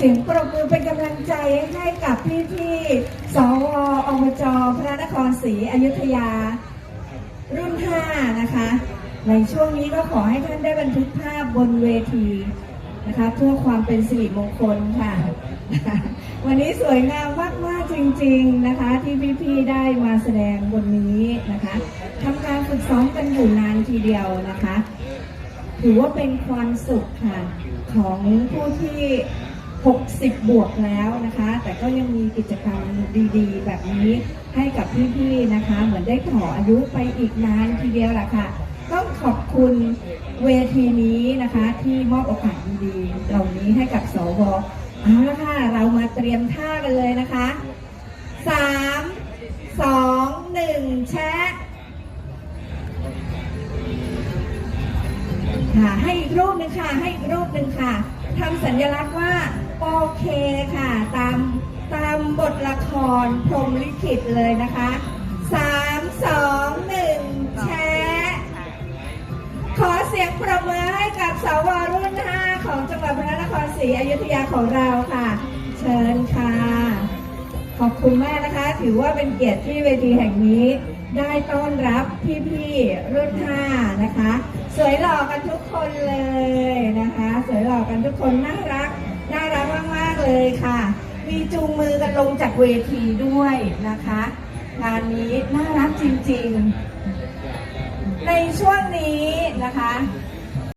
สียงปรบมือเป็นกำลังใจให้กับพี่พี่ๆสวอบจพระนครศรีอยุธยา รุ่น 5 นะคะ ในช่วงนี้ก็ขอให้ท่านได้บันทึกภาพบนเวทีนะคะ เพื่อความเป็นสิริมงคลค่ะ วันนี้สวยงามมาก ๆ จริง ๆ นะคะ ที่พี่ ๆ ได้มาแสดงบนนี้นะคะทำการฝึกซ้อมกันอยู่นานทีเดียวนะคะ ถือว่าเป็นความสุขค่ะ ของผู้ที่ 60 บวกแล้วนะคะ แต่ก็ยังมีกิจกรรมดีๆ แบบนี้ให้กับพี่ๆนะคะ เหมือนได้ต่ออายุไปอีกนานทีเดียวล่ะค่ะ ต้องขอบคุณเวทีนี้นะคะที่มอบโอกาสดีๆเหล่านี้ให้กับสวเอาละค่ะ เรามาเตรียมท่ากันเลยนะคะสามสองหนึ่งแชะค่ะให้อีกรูปหนึ่งค่ะ ให้อีกรูปหนึ่งค่ะ ทำสัญลักษณ์ว่าโอเคค่ะ ตามตามบทละครพรหมลิขิตเลยนะคะสามสองหนึ่งแชร์ขอเสียงประมือให้กับสวรุ่น5ของจังหวัดพระนครศรีอยุธยาของเราค่ะ เชิญค่ะ ขอบคุณมากนะคะ ถือว่าเป็นเกียรติที่เวทีแห่งนี้ ได้ต้อนรับพี่ๆรุ่น5นะคะ สวยหล่อกันทุกคนเลยนะคะ สวยหล่อกันทุกคนน่ารักน่ารักมากๆเลยค่ะ มีจูงมือกันลงจากเวทีด้วยนะคะ งานนี้น่ารักจริงๆ ในช่วงนี้นะคะ